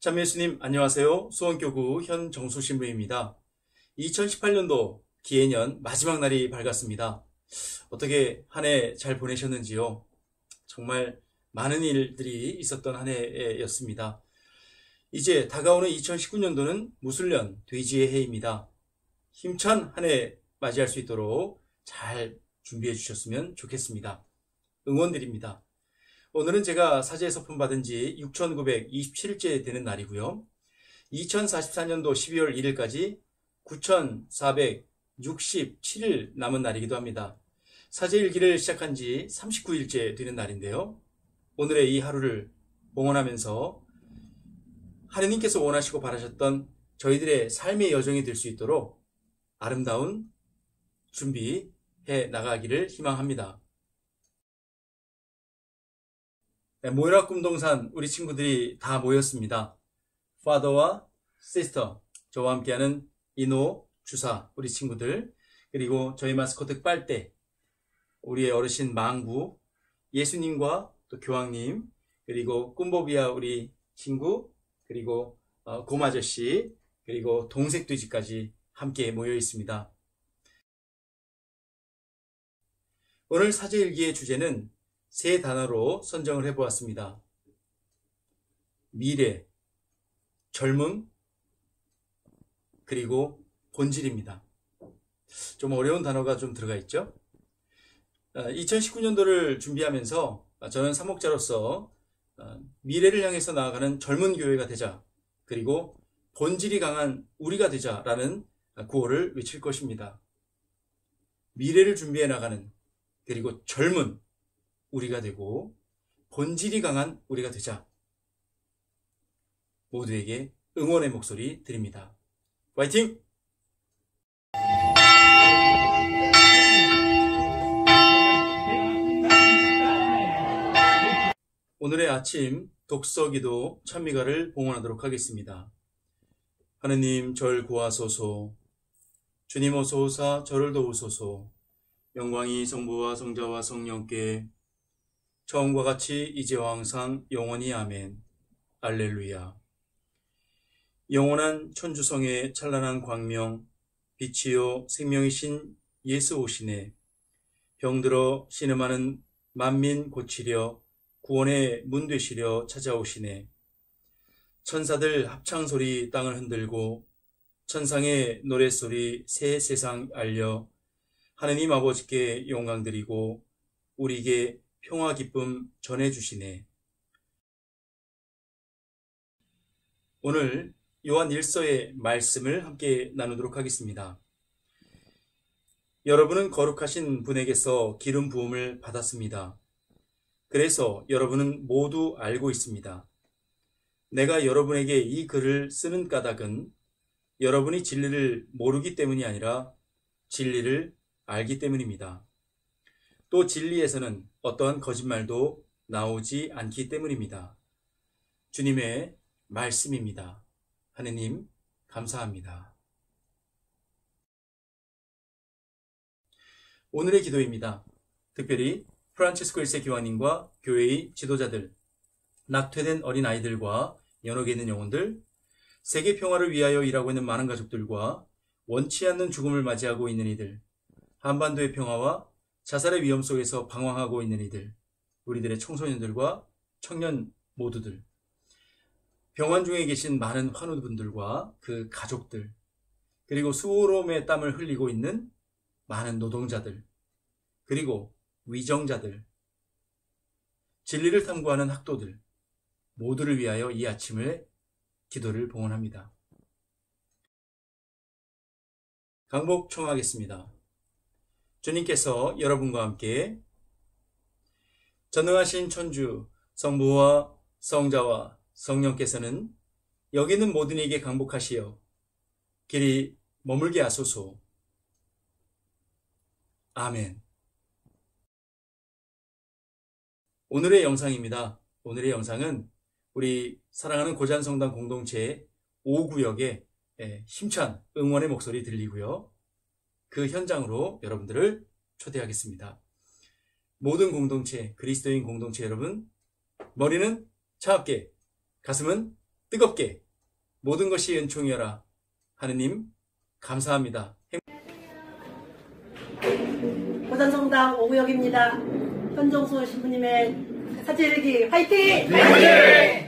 참 예수님 안녕하세요. 수원교구 현 정수신부입니다. 2018년도 기해년 마지막 날이 밝았습니다. 어떻게 한 해 잘 보내셨는지요? 정말 많은 일들이 있었던 한 해였습니다. 이제 다가오는 2019년도는 무술년 돼지의 해입니다. 힘찬 한 해 맞이할 수 있도록 잘 준비해 주셨으면 좋겠습니다. 응원드립니다. 오늘은 제가 사제에서 품 받은 지 6,927일째 되는 날이고요. 2044년도 12월 1일까지 9,467일 남은 날이기도 합니다. 사제 일기를 시작한 지 39일째 되는 날인데요. 오늘의 이 하루를 봉헌하면서 하느님께서 원하시고 바라셨던 저희들의 삶의 여정이 될 수 있도록 아름다운 준비해 나가기를 희망합니다. 네, 모이라 꿈동산 우리 친구들이 다 모였습니다. 파더와 시스터 저와 함께하는 이노 주사 우리 친구들 그리고 저희 마스코트 빨대 우리의 어르신 망부 예수님과 또 교황님 그리고 꿈보비아 우리 친구 그리고 어, 곰아저씨 그리고 동색돼지까지 함께 모여 있습니다. 오늘 사제일기의 주제는 세 단어로 선정을 해보았습니다. 미래, 젊음, 그리고 본질입니다. 좀 어려운 단어가 좀 들어가 있죠? 2019년도를 어, 준비하면서 저는 사목자로서 어, 미래를 향해서 나아가는 젊은 교회가 되자, 그리고 본질이 강한 우리가 되자라는 구호를 외칠 것입니다. 미래를 준비해 나가는, 그리고 젊은 우리가 되고 본질이 강한 우리가 되자 모두에게 응원의 목소리 드립니다. 화이팅! 오늘의 아침 독서기도 찬미가를 봉헌하도록 하겠습니다. 하느님 절 구하소서 주님 어서오사 저를 도우소서 영광이 성부와 성자와 성령께 처음과 같이 이제와 항상 영원히 아멘. 알렐루야. 영원한 천주성의 찬란한 광명, 빛이요 생명이신 예수 오시네. 병들어 신음하는 만민 고치려 구원의 문 되시려 찾아오시네. 천사들 합창 소리 땅을 흔들고 천상의 노랫소리 새 세상 알려 하느님 아버지께 영광 드리고 우리에게 평화 기쁨 전해주시네. 오늘 요한 1서의 말씀을 함께 나누도록 하겠습니다. 여러분은 거룩하신 분에게서 기름 부음을 받았습니다. 그래서 여러분은 모두 알고 있습니다. 내가 여러분에게 이 글을 쓰는 까닭은 여러분이 진리를 모르기 때문이 아니라 진리를 알기 때문입니다. 또 진리에서는 어떠한 거짓말도 나오지 않기 때문입니다. 주님의 말씀입니다. 하느님, 감사합니다. 오늘의 기도입니다. 특별히 프란치스코 1세 교황님과 교회의 지도자들, 낙퇴된 어린아이들과 연옥에 있는 영혼들, 세계 평화를 위하여 일하고 있는 많은 가족들과 원치 않는 죽음을 맞이하고 있는 이들, 한반도의 평화와 자살의 위험 속에서 방황하고 있는 이들, 우리들의 청소년들과 청년 모두들, 병원 중에 계신 많은 환우분들과 그 가족들, 그리고 수로움의 땀을 흘리고 있는 많은 노동자들, 그리고 위정자들, 진리를 탐구하는 학도들, 모두를 위하여 이 아침을 기도를 봉헌합니다. 강복 청하겠습니다. 주님께서 여러분과 함께 전능하신 천주 성부와 성자와 성령께서는 여기 있는 모든 이에게 강복하시어 길이 머물게 하소서. 아멘. 오늘의 영상입니다. 오늘의 영상은 우리 사랑하는 고잔성당 공동체 5구역의 예, 힘찬 응원의 목소리 들리고요. 그 현장으로 여러분들을 초대하겠습니다. 모든 공동체, 그리스도인 공동체 여러분, 머리는 차갑게, 가슴은 뜨겁게, 모든 것이 은총이어라. 하느님, 감사합니다. 고산성당 오구역입니다. 현정수 신부님의 사제일기 화이팅! 화이팅!